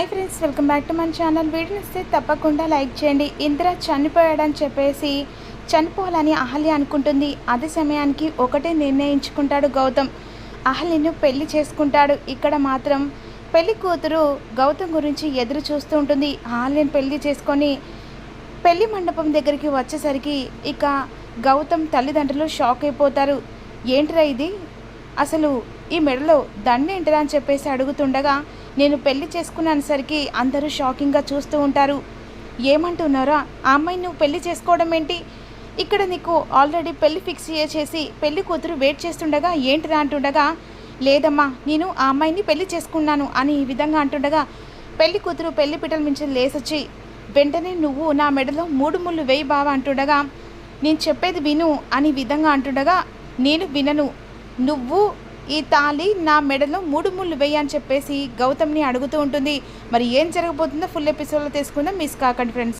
Hi friends welcome back to మన channel. Video ఇస్తే తప్పకుండా లైక్ చేయండి. ఇంద్ర చనిపోయాడని చెప్పేసి చనిపోవాలని అహల్య అనుకుంటుంది. అదే సమయానికి ఒకటే నిర్ణయించుకుంటాడు గౌతమ్. అహల్యను పెళ్ళి చేసుకుంటాడు. ఇక్కడ మాత్రం పెళ్ళి కూతురు గౌతమ్ గురించి ఎదురు చూస్తూ ఉంటుంది. అహల్యను పెళ్ళి చేసుకొని పెళ్ళి మండపం దగ్గరికి వచ్చేసరికి ఇక గౌతమ్ తల్లిదండ్రులు షాక్ అయిపోతారు. ఏంట్రా ఇది? అసలు ఈ మెడలో దండేంటిరా? అని చెప్పేసి అడుగుతుండగా నేను పెళ్ళి చేసుకున్నాను సరికి అందరూ షాకింగ్గా చూస్తూ ఉంటారు. ఏమంటున్నారా? ఆ అమ్మాయిని నువ్వు పెళ్ళి చేసుకోవడం ఏంటి? ఇక్కడ నీకు ఆల్రెడీ పెళ్ళి ఫిక్స్ చేసి పెళ్ళి కూతురు వెయిట్ చేస్తుండగా ఏంటిరా అంటుండగా లేదమ్మా నేను ఆ అమ్మాయిని పెళ్ళి చేసుకున్నాను అని ఈ విధంగా అంటుండగా పెళ్ళి కూతురు పెళ్ళి పిటల మించి లేసొచ్చి వెంటనే నువ్వు నా మెడలో మూడు ముళ్ళు వేయి బావా అంటుండగా నేను చెప్పేది విను అని విధంగా అంటుండగా నేను వినను. నువ్వు ఈ తాళి నా మెడలో మూడు ముళ్ళు వేయి అని చెప్పేసి గౌతమ్ని అడుగుతూ ఉంటుంది. మరి ఏం జరగబోతుందో ఫుల్ ఎపిసోడ్లో తీసుకుందాం మిస్ కాకండి ఫ్రెండ్స్